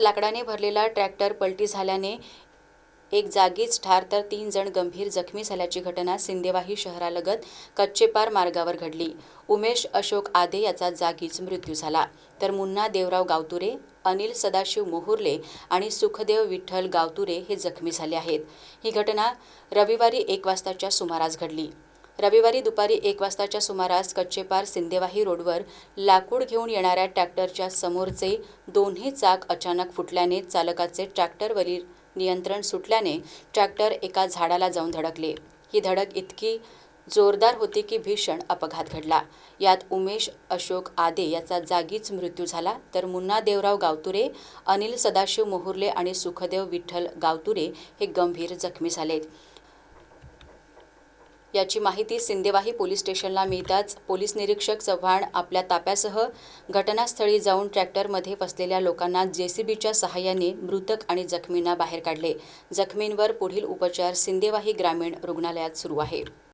लाकडाने भरलेला ट्रॅक्टर पलटी झाल्याने एक जागीच ठार तर तीन जण गंभीर जखमी झाल्याची घटना सिंदेवाही शहरालगत कच्चेपार मार्गावर घडली. उमेश अशोक आदे याचा जागीच मृत्यू झाला. तर मुन्ना देवराव गावतुरे अनिल सदाशिव मोहुर्ले आणि सुखदेव विठ्ठल गावतुरे हे जखमी झाले आहेत. ही घटना रविवारी एक वाजताच्या सुमारास घडली. रविवारी दुपारी एक वाजताच्या सुमारास कच्चेपार सिंदेवाही रोडवर लाकूड घेऊन येणाऱ्या ट्रॅक्टरच्या समोरचे दोन्ही चाक अचानक फुटल्याने चालकाचे ट्रॅक्टरवरील नियंत्रण सुटल्याने ट्रॅक्टर एका झाडाला जाऊन धडकले. ही धडक इतकी जोरदार होती की भीषण अपघात घडला. यात उमेश अशोक आदे याचा जागीच मृत्यू झाला. तर मुन्ना देवराव गावतुरे अनिल सदाशिव मोहुर्ले आणि सुखदेव विठ्ठल गावतुरे हे गंभीर जखमी झालेत. याची माहिती सिंदेवाही पोलीस स्टेशनला मिळताच पोलीस निरीक्षक चव्हाण आपल्या ताप्यासह घटनास्थळी जाऊन ट्रॅक्टरमध्ये फसलेल्या लोकांना जेसीबीच्या सहाय्याने मृतक आणि जखमींना बाहेर काढले. जखमींवर पुढील उपचार सिंदेवाही ग्रामीण रुग्णालयात सुरू आहे.